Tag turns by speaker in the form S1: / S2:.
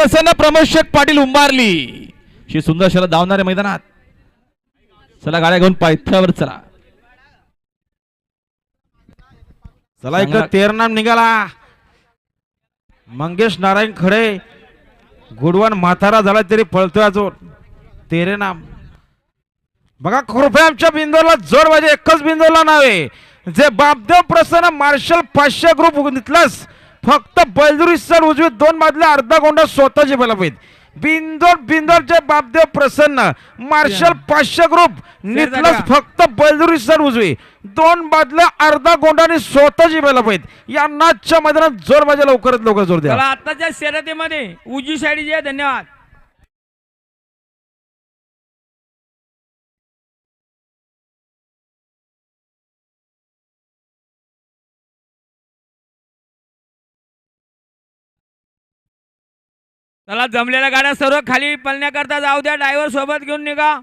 S1: प्रसन्न प्रमोद शेख पाटील उंबारली. ही सुंदर शरद धावणाऱ्या मैदानात. चला गाड्या घेऊन पायथ्यावर चला.
S2: चला इकडे
S1: चांगला-
S2: तेर नाम निघाला. मंगेश नारायण खडे गुडवान म्हातारा झाला तरी पळतोय अजून. तेरे नाम बघा कृपया आमच्या बिंदूला जोर पाहिजे एकच बिंदूला नावे. जे बापदेव प्रसन्न मार्शल पाचशे ग्रुप नितलस फक्त बैलदुरी सर उजवी दोन मधले अर्धा गोंडा स्वतःचे बलपैत बिंदोर बिंदोरचे बापदेव प्रसन्न. मार्शल पाचशे ग्रुप. नितलस फक्त बैलदुरी सर उजवी. दोन बादल्या अर्धा गोंडाने स्वतःची बलपैत या नाचच्या मैदानात जोर पाहिजे लवकरात लवकर जोर द्या.
S3: आताच्या शर्यतीमध्ये उजवी साईडची आहे धन्यवाद. चला जमलेल्या गाड्या सर्व खाली पळण्याकरता जाऊ द्या. ड्रायव्हर सोबत घेऊन निघा.